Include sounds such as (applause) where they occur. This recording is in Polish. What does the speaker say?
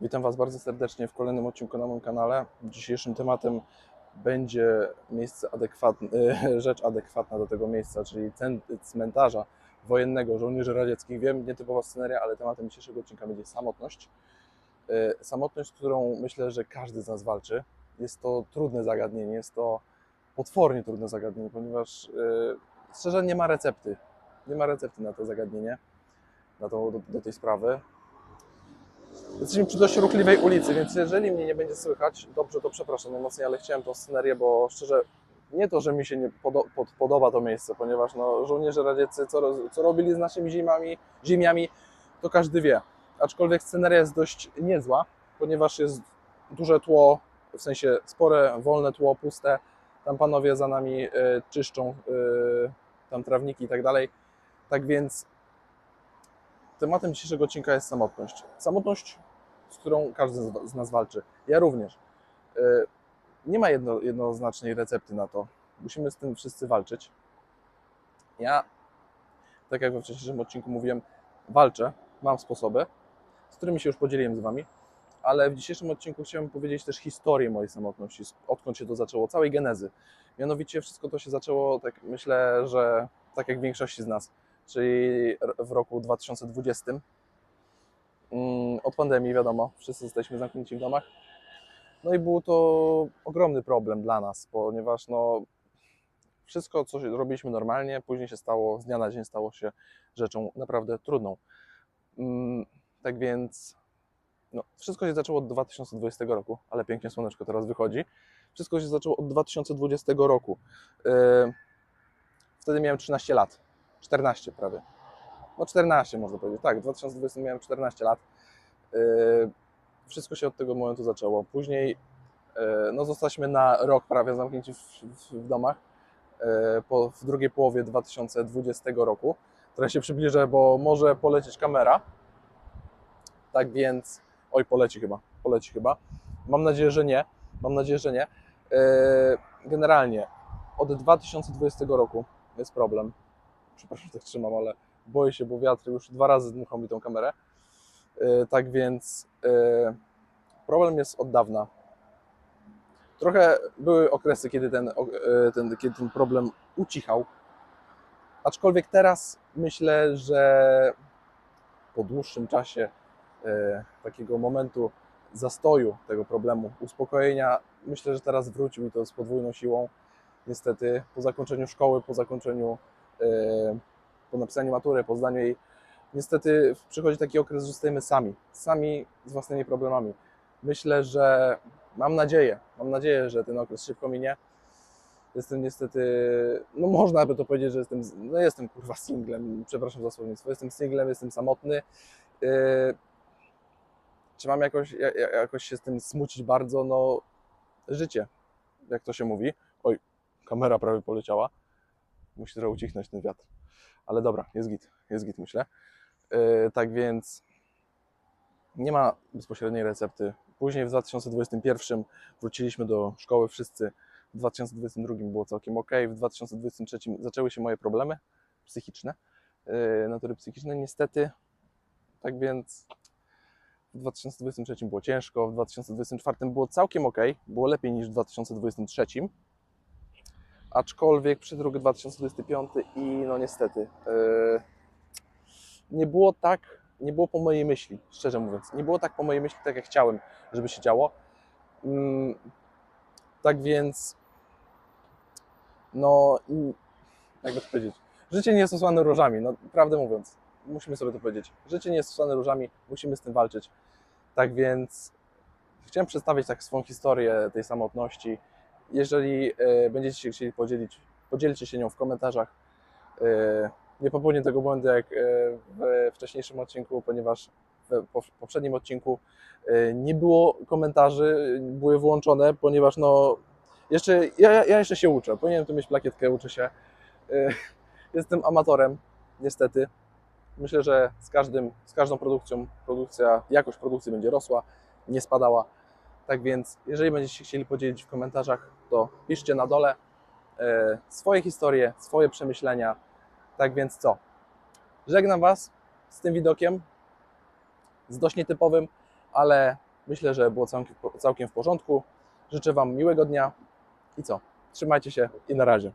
Witam Was bardzo serdecznie w kolejnym odcinku na moim kanale. Dzisiejszym tematem będzie miejsce adekwatne, (laughs) rzecz adekwatna do tego miejsca, czyli cmentarza wojennego żołnierzy radzieckich. Wiem, nietypowa sceneria, ale tematem dzisiejszego odcinka będzie samotność. E, Samotność, z którą myślę, że każdy z nas walczy. Jest to trudne zagadnienie, jest to potwornie trudne zagadnienie, ponieważ e, szczerze nie ma recepty. Nie ma recepty na to zagadnienie, na to, do, do tej sprawy. Jesteśmy przy dość ruchliwej ulicy, więc jeżeli mnie nie będzie słychać, dobrze, to przepraszam najmocniej, ale chciałem tą scenerię, bo szczerze nie to, że mi się nie podo- pod, podoba to miejsce, ponieważ no, żołnierze radzieccy, co, co robili z naszymi ziemiami, ziemiami, to każdy wie. Aczkolwiek sceneria jest dość niezła, ponieważ jest duże tło, w sensie spore, wolne tło, puste. Tam panowie za nami y, czyszczą y, tam trawniki i tak dalej. Tak więc tematem dzisiejszego odcinka jest samotność. Samotność, z którą każdy z- nas walczy. Ja również. Y, Nie ma jedno, jednoznacznej recepty na to. Musimy z tym wszyscy walczyć. Ja, tak jak we wcześniejszym odcinku mówiłem, walczę, mam sposoby, z którymi się już podzieliłem z Wami, ale w dzisiejszym odcinku chciałem powiedzieć też historię mojej samotności, odkąd się to zaczęło, całej genezy. Mianowicie wszystko to się zaczęło, tak myślę, że tak jak większości z nas, czyli w roku 2020. Mm, Od pandemii, wiadomo, wszyscy jesteśmy zamknięci w domach. No i był to ogromny problem dla nas, ponieważ no, wszystko, co robiliśmy normalnie, później się stało, z dnia na dzień stało się rzeczą naprawdę trudną. Mm, Tak więc no, wszystko się zaczęło od 2020 roku, ale pięknie słoneczko teraz wychodzi. Wszystko się zaczęło od 2020 roku. Yy, Wtedy miałem 13 lat. 14 prawie. No 14 można powiedzieć. Tak, w 2020 miałem 14 lat. Yy, Wszystko się od tego momentu zaczęło. Później yy, no, zostaliśmy na rok prawie zamknięci w, w, w domach. Yy, Po, w drugiej połowie 2020 roku. Teraz się przybliżę, bo może polecieć kamera. Tak więc. Oj, poleci chyba. Poleci chyba. Mam nadzieję, że nie. Mam nadzieję, że nie. Generalnie od 2020 roku jest problem. Przepraszam, że tak trzymam, ale boję się, bo wiatr już dwa razy dmuchał mi tą kamerę. Yy, Tak więc yy, problem jest od dawna. Trochę były okresy, kiedy ten, yy, ten, kiedy ten problem ucichał. Aczkolwiek teraz myślę, że po dłuższym czasie takiego momentu zastoju tego problemu, uspokojenia, myślę, że teraz wrócił i to z podwójną siłą. Niestety, po zakończeniu szkoły, po zakończeniu, e, po napisaniu matury, po zdaniu jej, niestety przychodzi taki okres, że zostajemy sami, sami z własnymi problemami. Myślę, że mam nadzieję, mam nadzieję, że ten okres szybko minie. Jestem niestety, no można by to powiedzieć, że jestem, no jestem kurwa singlem, przepraszam za słownictwo, jestem singlem, jestem samotny. E, czy mam jakoś, ja- ja- jakoś się z tym smucić bardzo? No, życie, jak to się mówi. Oj, kamera prawie poleciała. Musi trochę ucichnąć ten wiatr. Ale dobra, jest git, jest git, myślę. Yy, tak więc nie ma bezpośredniej recepty. Później w 2021 wróciliśmy do szkoły wszyscy. W 2022 było całkiem ok. W 2023 zaczęły się moje problemy psychiczne, yy, natury psychicznej, niestety. Tak więc w 2023 było ciężko, w 2024 było całkiem ok, było lepiej niż w 2023. Aczkolwiek przyszedł rok 2025 i no niestety yy, nie było tak, nie było po mojej myśli, szczerze mówiąc. Nie było tak po mojej myśli, tak jak chciałem, żeby się działo. Mm, tak więc no jakby to powiedzieć, życie nie jest osłane różami, no prawdę mówiąc, musimy sobie to powiedzieć. Życie nie jest osłane różami, musimy z tym walczyć. Tak więc chciałem przedstawić tak swoją historię tej samotności. Jeżeli e, będziecie się chcieli podzielić, podzielcie się nią w komentarzach. E, nie popełnię tego błędu jak e, w wcześniejszym odcinku, ponieważ w po- w poprzednim odcinku nie było komentarzy, były wyłączone, ponieważ no jeszcze, ja, ja- jeszcze się uczę, powinienem tu mieć plakietkę, uczę się. (laughs) Jestem amatorem, niestety. Myślę, że z, każdym, z każdą produkcją, produkcja, jakość produkcji będzie rosła, nie spadała. Tak więc, jeżeli będziecie chcieli podzielić w komentarzach, to piszcie na dole e, swoje historie, swoje przemyślenia. Tak więc co? Żegnam Was z tym widokiem, z dość nietypowym, ale Myślę, że było całkiem, całkiem w porządku. Życzę Wam miłego dnia i co? Trzymajcie się i na razie.